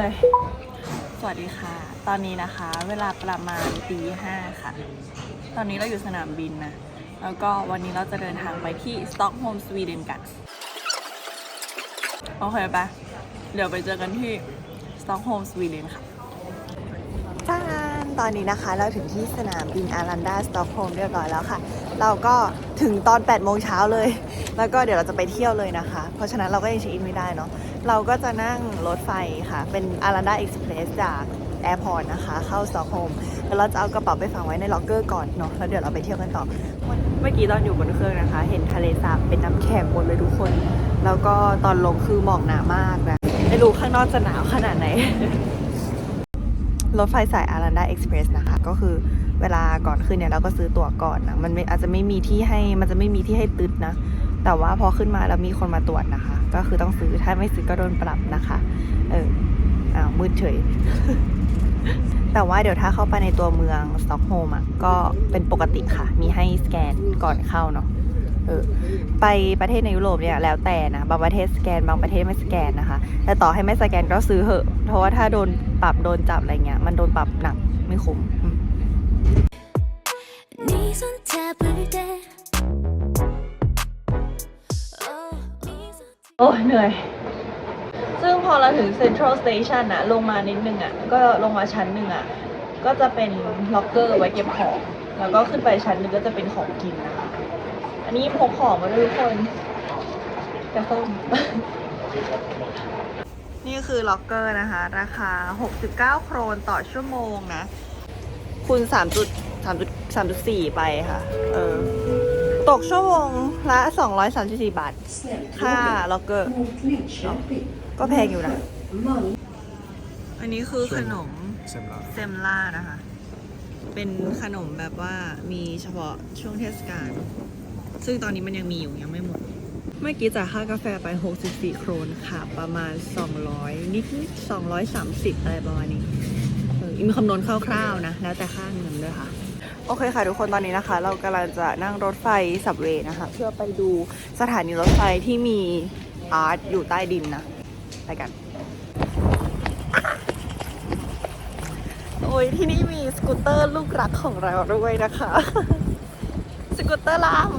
นื่อยสวัสดีค่ะ ตอนนี้นะคะ เวลาประมาณตีห้าค่ะ ตอนนี้เราอยู่สนามบินนะ แล้วก็วันนี้เราจะเดินทางไปที่สต็อกโฮล์มสวีเดนกัน โอเคปะเดี๋ยวไปเจอกันที่สต็อกโฮล์มสวีเดนค่ะจ้านตอนนี้นะคะเราถึงที่สนามบินอารันดาสต็อกโฮล์มเรียบร้อยแล้วค่ะ เราก็ถึงตอน8โมงเช้าเลย แล้วก็เดี๋ยวเราจะไปเที่ยวเลยนะคะ เพราะฉะนั้นเราก็ยังเช็คอินไม่ได้เนาะ เราก็จะนั่งรถไฟค่ะ เป็นอารันดาเอ็กซ์เพรสจากแอร์พอร์ตนะคะ เข้าสตอกโฮมแล้วเราจะเอากระเป๋าไปฝังไว้ในล็อกเกอร์ก่อนเนาะแล้วเดี๋ยวเราไปเที่ยวกันต่อ เมื่อกี้ตอนอยู่บนเครื่องนะคะ เห็นทะเลสาบเป็นน้ำแข็งหมดเลยทุกคน แล้วก็ตอนลงคือหมอกหนามากนะไม่รู้ข้างนอกจะหนาวขนาดไหนรถไฟสายอารันดาเอ็กซ์เพรสนะคะ ก็คือเวลาก่อนขึ้นเนี่ยเราก็ซื้อตั๋วก่อนนะมันมอาจจะไม่มีที่ให้มันจะไม่มีที่ให้ตึดนะ แต่ว่าพอขึ้นมาแล้วมีคนมาตรวจนะคะ ก็คือต้องซื้อถ้าไม่ซื้อก็โดนปรับนะคะ เอออ้าวมืดเฉย แต่ว่าเดี๋ยวถ้าเข้าไปในตัวเมืองสต็อกโฮล์มอะก็เป็นปกติค่ะ มีให้สแกนก่อนเข้าเนาะเออไปประเทศในยุโรปเนี่ยแล้วแต่นะบางประเทศสแกนบางประเทศไม่สแกนนะคะ แต่ต่อให้ไม่สแกนก็ซื้อเหอะ เพราะว่าถ้าโดนปรับโดนจับอะไรเงี้ยมันโดนปรับหนักไม่คุ้ม โอ้ยเหนื่อย ซึ่งพอเราถึงเซ็นทรัลสเตชันอะลงมานิดนึงอะก็ลงมาชั้นหนึ่งอะก็จะเป็นล็อกเกอร์ไว้เก็บของ แล้วก็ขึ้นไปชั้นหนึ่งก็จะเป็นของกินนะคะ อันนี้พกของมาด้วยทุกคนกระส้ม นี่คือล็อกเกอร์นะคะ ราคา 69 โครนต่อชั่วโมงนะ คูณ3จุด3จุด3จุด4ไปค่ะ เออ ตกชั่วโมงละ 234 บาท ค่าล็อกเกอร์ ก็แพงอยู่นะ อันนี้คือขนมเซมลาเซมล่านะคะ เป็นขนมแบบว่ามีเฉพาะช่วงเทศกาล ซึ่งตอนนี้มันยังมีอยู่ยังไม่หมด เมื่อกี้จ่ายค่ากาแฟไป 64 โครนค่ะ ประมาณ 200 นิดนิด230 อะไรประมาณนี้เออมีคำนวณคร่าวๆนะ แล้วแต่ค่าเงินด้วยค่ะ โอเคค่ะทุกคนตอนนี้นะคะ เรากำลังจะนั่งรถไฟสับเวย์นะคะ เพื่อไปดูสถานีรถไฟที่มีอาร์ตอยู่ใต้ดินนะ ไปกัน โอ้ยที่นี่มีสกูตเตอร์ลูกรักของเราด้วยนะคะ สกูตเตอร์ลาม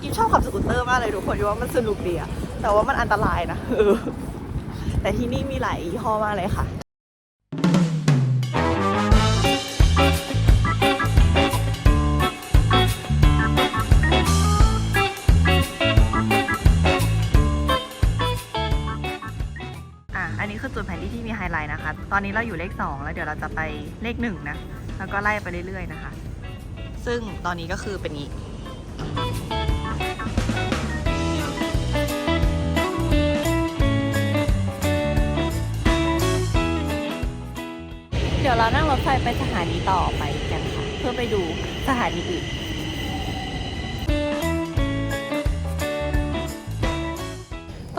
กิมชอบขับสกูตเตอร์มากเลยทุกคนว่ามันสนุกดีอะแต่ว่ามันอันตรายนะแต่ที่นี่มีหลายยี่ห้อมากเลยค่ะ ไฮไลท์นะคะ ตอนนี้เราอยู่เลข 2 แล้วเดี๋ยวเราจะไปเลข1นะ แล้วก็ไล่ไปเรื่อยๆนะคะ ซึ่งตอนนี้ก็คือเป็นนี้เดี๋ยวเรานั่งรถไฟไปสถานีต่อไปกันค่ะ เพื่อไปดูสถานีอื่น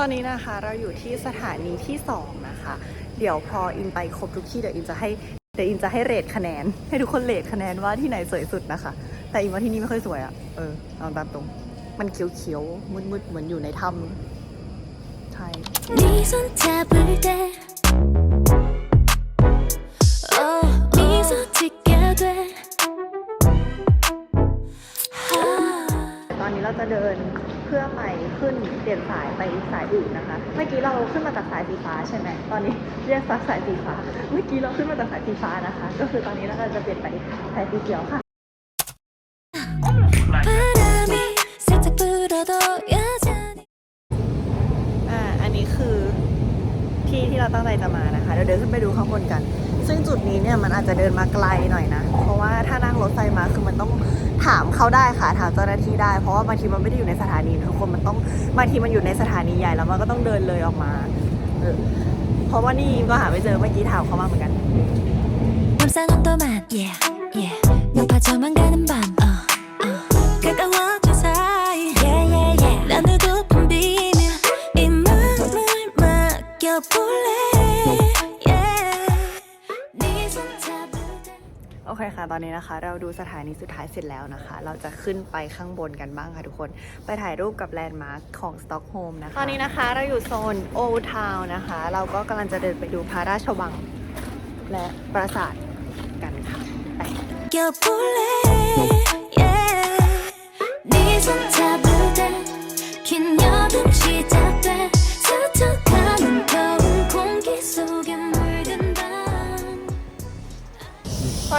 อนนี้นะคะเราอยู่ที่สถานีที่ 2 นะคะ เดี๋ยวพออินไปครบทุกที่เดี๋ยวอินจะให้เดี๋ยวอินจะให้เรทคะแนน ให้ทุกคนเรทคะแนนว่าที่ไหนสวยสุดนะคะ แต่อินว่าที่นี่ไม่ค่อยสวยอะ่ะเออเอาตามตรง มันเขียวๆมืดๆเหมือนอยู่ในถ้ำใช่ตอนนี้เราจะเดิน พื่อไปขึ้นเปลี่ยนสายไปสายอื่นนะคะ เมื่อกี้เราขึ้นมาจากสายสีฟ้าใช่ไหมตอนนี้เรียกสายสีฟ้า เมื่อกี้เราขึ้นมาจากสายสีฟ้านะคะ ก็คือตอนนี้เราจะเปลี่ยนไปสายสีเขียวค่ะ อ่า อันนี้คือ ที่ที่เราตั้งใจจะมานะคะเดี๋ยวเดินขึ้นไปดูข้างบนกัน ซึ่งจุดนี้เนี่ยมันอาจจะเดินมาไกลหน่อยนะ เพราะว่าถ้านั่งรถไฟมาคือมันต้องถามเขาได้ค่ะถามเจ้าหน้าที่ได้ เพราะว่าบางทีมันไม่ได้อยู่ในสถานีทุกคนมันต้องบางทีมันอยู่ในสถานีใหญ่แล้วมันก็ต้องเดินเลยออกมาเออเพราะว่านี่ก็หาไม่เจอเมื่อกี้ถามเขามาเหมือนกัน คค่ะ ตอนนี้นะคะ เราดูสถานีสุดท้ายเสร็จแล้วนะคะ เราจะขึ้นไปข้างบนกันบ้างค่ะทุกคน ไปถ่ายรูปกับแลนด์มาร์คของสต็อกโฮล์มนะคะ ตอนนี้นะคะเราอยู่โซนโอทาวนะคะ เราก็กำลังจะเดินไปดูพระราชวัง และปราสาทกันค่ะไป 껴볼래 yeah. 네손 잡을 때 긴 여름 시작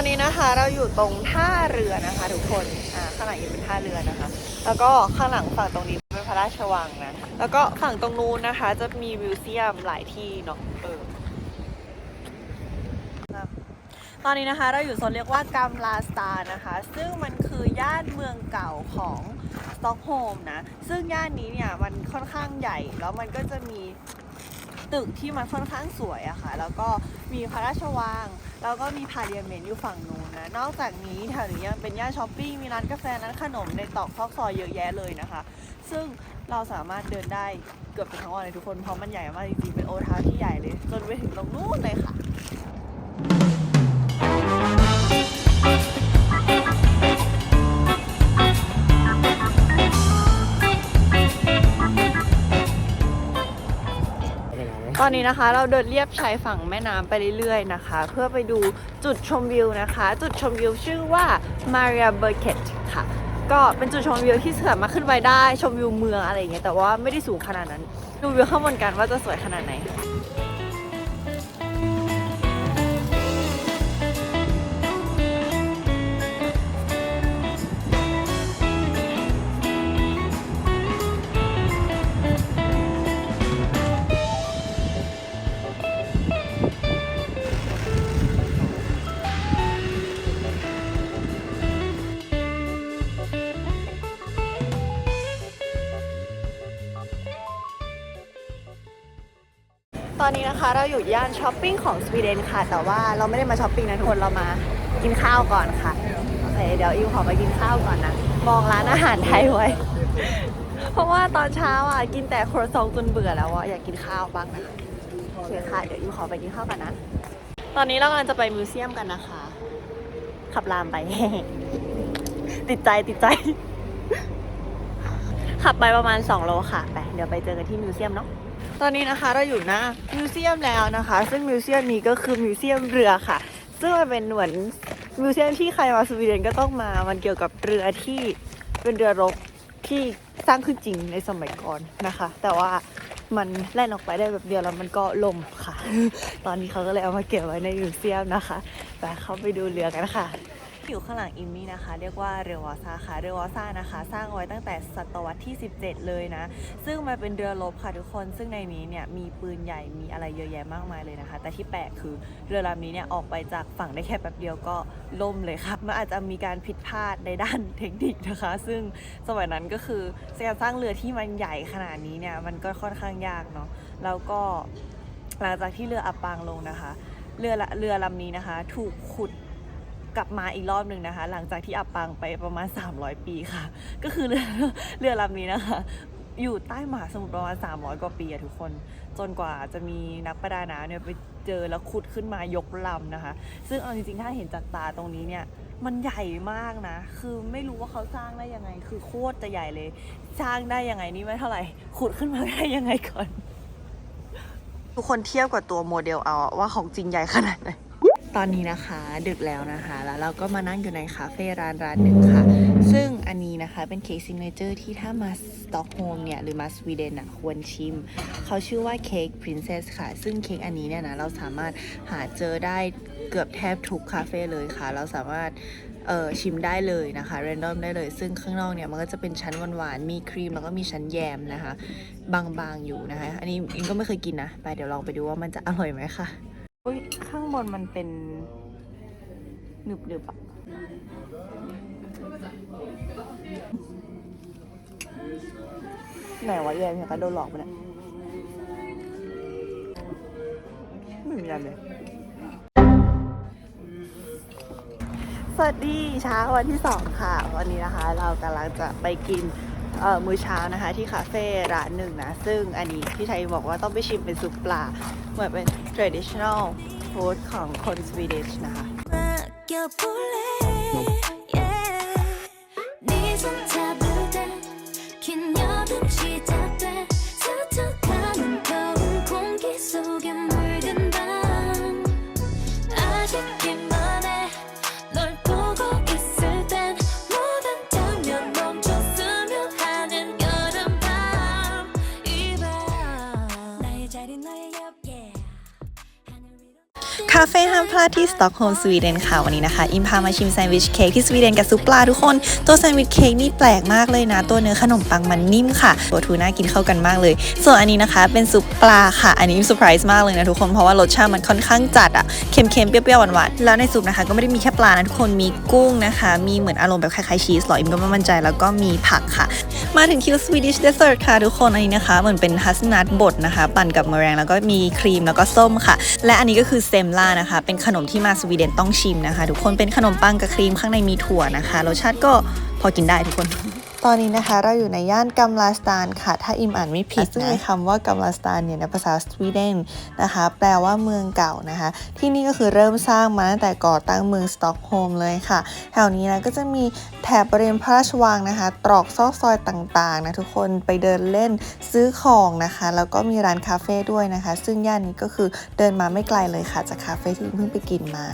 อนนี้นะคะเราอยู่ตรงท่าเรือนะคะทุกคน อ่าข้างหลังยังเป็นท่าเรือนะคะ แล้วก็ข้างหลังฝั่งตรงนี้เป็นพระราชวังนะ แล้วก็ฝั่งตรงนู้นนะคะ จะมีมิวเซียมหลายที่เนาะ เออตอนนี้นะคะเราอยู่โซนเรียกว่ากัมลาสตานะคะ ซึ่งมันคือย่านเมืองเก่าของสต็อกโฮล์มนะ ซึ่งย่านนี้เนี่ยมันค่อนข้างใหญ่แล้วมันก็จะมี ตึกที่มันค่อนข้างสวยอะค่ะ แล้วก็มีพระราชวัง แล้วก็มีพาเลียเมนต์อยู่ฝั่งนู้นนะ นอกจากนี้แถวนี้ยังเป็นย่านช้อปปิ้ง มีร้านกาแฟ ร้านขนม ในตอกซอกซอยเยอะแยะเลยนะคะ ซึ่งเราสามารถเดินได้เกือบเป็นทั้งวันเลยทุกคน เพราะมันใหญ่มากจริงๆ เป็นโอทาวน์ที่ใหญ่เลย จนไปถึงตรงนู้นเลยค่ะ ตอนนี้นะคะเราเดินเลียบชายฝั่งแม่น้ำไปเรื่อยๆนะคะ เพื่อไปดูจุดชมวิวนะคะ จุดชมวิวชื่อว่า Maria b u r k e t ค่ะ ก็เป็นจุดชมวิวที่สามารถขึ้นไปได้ชมวิวเมืองอะไรอย่างเงี้ยแต่ว่าไม่ได้สูงขนาดนั้น ดูวิวข้างบนกันว่าจะสวยขนาดไหน ตอนนี้นะคะเราอยู่ย่านช้อปปิ้งของสวีเดนค่ะ แต่ว่าเราไม่ได้มาช้อปปิ้งนะทุกคนเรามากินข้าวก่อนค่ะโอเคเดี๋ยวอิวขอไปกินข้าวก่อนนะมองร้านอาหารไทยไว้ เพราะว่าตอนเช้าอะกินแต่ครัวซองจนเบื่อแล้วอะอยากกินข้าวบ้างนะโอเคค่ะเดี๋ยวอิวขอไปกินข้าวก่อนนะ ตอนนี้เรากำลังจะไปมิวเซียมกันนะคะ ขับรามไป ติดใจติดใจ ขับไปประมาณ 2 โลค่ะไปเดี๋ยวไปเจอกันที่มิวเซียมเนาะ ตอนนี้นะคะเราอยู่หน้ามิวเซียมแล้วนะคะ ซึ่งมิวเซียมนี้ก็คือมิวเซียมเรือค่ะ ซึ่งมันเป็นเหมือนมิวเซียมที่ใครมาสวีเดนก็ต้องมา มันเกี่ยวกับเรือที่เป็นเรือรบที่สร้างขึ้นจริงในสมัยก่อนนะคะ แต่ว่ามันแล่นออกไปได้แบบเดียวแล้วมันก็ล่มค่ะ ตอนนี้เขาก็เลยเอามาเก็บไว้ในมิวเซียมนะคะไปเข้าไปดูเรือกันค่ะ อยู่ข้างหลังอิมมี่นะคะ เรียกว่าเรือวอซ่าค่ะเรือวอซ่านะคะ สร้างไว้ตั้งแต่ศตวรรษที่ 17 เลยนะ ซึ่งมันเป็นเรือรบค่ะทุกคนซึ่งในนี้เนี่ยมีปืนใหญ่มีอะไรเยอะแยะมากมายเลยนะคะ แต่ที่แปลกคือเรือลำนี้เนี่ยออกไปจากฝั่งได้แค่แป๊บเดียวก็ล่มเลยค่ะมันอาจจะมีการผิดพลาดในด้านเทคนิคนะคะ ซึ่งสมัยนั้นก็คือการสร้างเรือที่มันใหญ่ขนาดนี้เนี่ยมันก็ค่อนข้างยากเนาะแล้วก็หลังจากที่เรืออับปางลงนะคะ เรือเรือลำนี้นะคะ ถูกขุด กลับมาอีกรอบหนึ่งนะคะ หลังจากที่อับปางไปประมาณ 300 ปีค่ะ ก็คือเรือเรือลำนี้นะคะ อยู่ใต้มหาสมุทรประมาณ 300 กว่าปีอะทุกคน จนกว่าจะมีนักประดาน้ำเนี่ยไปเจอแล้วขุดขึ้นมายกลำนะคะ ซึ่งเอาจริงๆถ้าเห็นจากตาตรงนี้เนี่ยมันใหญ่มากนะ คือไม่รู้ว่าเขาสร้างได้ยังไง คือโคตรจะใหญ่เลย สร้างได้ยังไงนี่ไม่เท่าไหร่ ขุดขึ้นมาได้ยังไงก่อน ทุกคนเทียบกับตัวโมเดลเอาว่าของจริงใหญ่ขนาดไหน ตอนนี้นะคะดึกแล้วนะคะ แล้วเราก็มานั่งอยู่ในคาเฟ่ร้านร้านหนึ่งค่ะ ซึ่งอันนี้นะคะเป็นเค้กซิงเนเจอร์ที่ถ้ามาสต็อกโฮล์มเนี่ย หรือมาสวีเดนอะควรชิม เขาชื่อว่าเค้ก Princess ค่ะ ซึ่งเค้กอันนี้เนี่ยนะ เราสามารถหาเจอได้เกือบแทบทุกคาเฟ่เลยค่ะ เราสามารถเออชิมได้เลยนะคะเรนดอมได้เลย ซึ่งข้างนอกเนี่ยมันก็จะเป็นชั้นหวานๆมีครีมแล้วก็มีชั้นแยมนะคะ บางๆอยู่นะคะ อันนี้อิงก็ไม่เคยกินนะ ไปเดี๋ยวลองไปดูว่ามันจะอร่อยไหมค่ะ อุ้ยข้างบนมันเป็นหนึบหนึบอะไหนวะแยมเห็นปะโดนหลอกไปเนี่ยไม่มีอะไรเลยสวัสดีเช้าวันที่สองค่ะ วันนี้นะคะ เรากำลังจะไปกินเอ่อมื้อเช้านะคะ ที่คาเฟ่ร้านหนึ่งนะ ซึ่งอันนี้พี่ชัยบอกว่าต้องไปชิมเป็นซุปปลาเหมือนเป็น traditional food ของคนสวีเดนนะคะ네 손잡으다 าเฟ่ห้ามพลาดที่สต็อกโฮล์มสวีเดนค่ะวันนี้นะคะ อิมพามาชิมแซนด์วิชเค้กที่สวีเดนกับซุปปลาทุกคน ตัวแซนด์วิชเค้กนี่แปลกมากเลยนะ ตัวเนื้อขนมปังมันนิ่มค่ะตัวทูน่ากินเข้ากันมากเลย ส่วนอันนี้นะคะ เป็นซุปปลาค่ะ อันนี้อิมเซอร์ไพรส์มากเลยนะทุกคนเพราะว่ารสชาติมันค่อนข้างจัดอะเค็มๆเปรี้ยวๆหวานๆแล้วในซุปนะคะ ก็ไม่ได้มีแค่ปลานะทุกคนมีกุ้งนะคะ มีเหมือนอารมณ์แบบคล้ายๆชีสหรออิมก็ไม่มั่นใจแล้วก็มีผักค่ะ มาถึงคิวสวีดิชเดสเซอร์ค่ะทุกคนอันนี้นะคะเหมือนเป็นฮัสนัทบดนะคะ ปั่นกับมะแรงแล้วก็มีครีมแล้วก็ส้มค่ะ และอันนี้ก็คือเซมล่านะคะ เป็นขนมที่มาสวีเดนต้องชิมนะคะ ทุกคนเป็นขนมปังกับครีมข้างในมีถั่วนะคะ รสชาติก็พอกินได้ทุกคน ตอนนี้นะคะเราอยู่ในย่านกัมลาสตานค่ะ ถ้าอิมอ่านไม่ผิดซึ่งในคำว่ากัมลาสตานเนี่ยในภาษาสวีเดนนะคะ แปลว่าเมืองเก่านะคะ ที่นี่ก็คือเริ่มสร้างมาตั้งแต่ก่อตั้งเมืองสต็อกโฮล์มเลยค่ะ แถวนี้นะก็จะมีแถบบริเวณพระราชวังนะคะ ตรอกซอกซอยต่างๆนะทุกคนไปเดินเล่นซื้อของนะคะ แล้วก็มีร้านคาเฟ่ด้วยนะคะ ซึ่งย่านนี้ก็คือเดินมาไม่ไกลเลยค่ะจากคาเฟ่ที่อิมเพิ่งไปกินมา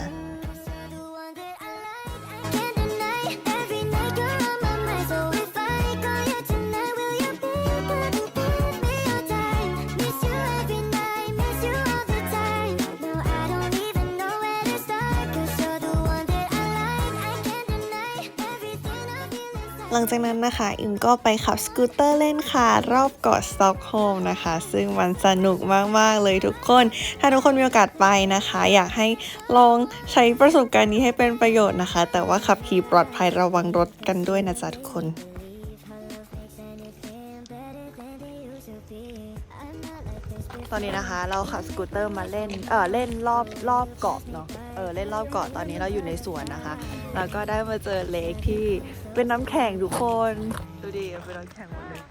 ลังจากนั้นนะคะ อิมก็ไปขับสกูตเตอร์เล่นค่ะ รอบเกาะสต็อกโฮล์มนะคะ ซึ่งมันสนุกมาก ๆ เลยทุกคน ถ้าทุกคนมีโอกาสไปนะคะ อยากให้ลองใช้ประสบการณ์นี้ให้เป็นประโยชน์นะคะ แต่ว่าขับขี่ปลอดภัยระวังรถกันด้วยนะจ๊ะทุกคนตอนนี้นะคะเราขับสกูตเตอร์มาเล่น เออเล่นรอบรอบเกาะเนาะ เออเล่นรอบเกาะตอนนี้เราอยู่ในสวนนะคะ แล้วก็ได้มาเจอเลคที่เป็นน้ำแข็งทุกคน ดูดิเป็นน้ำแข็งหมดเลย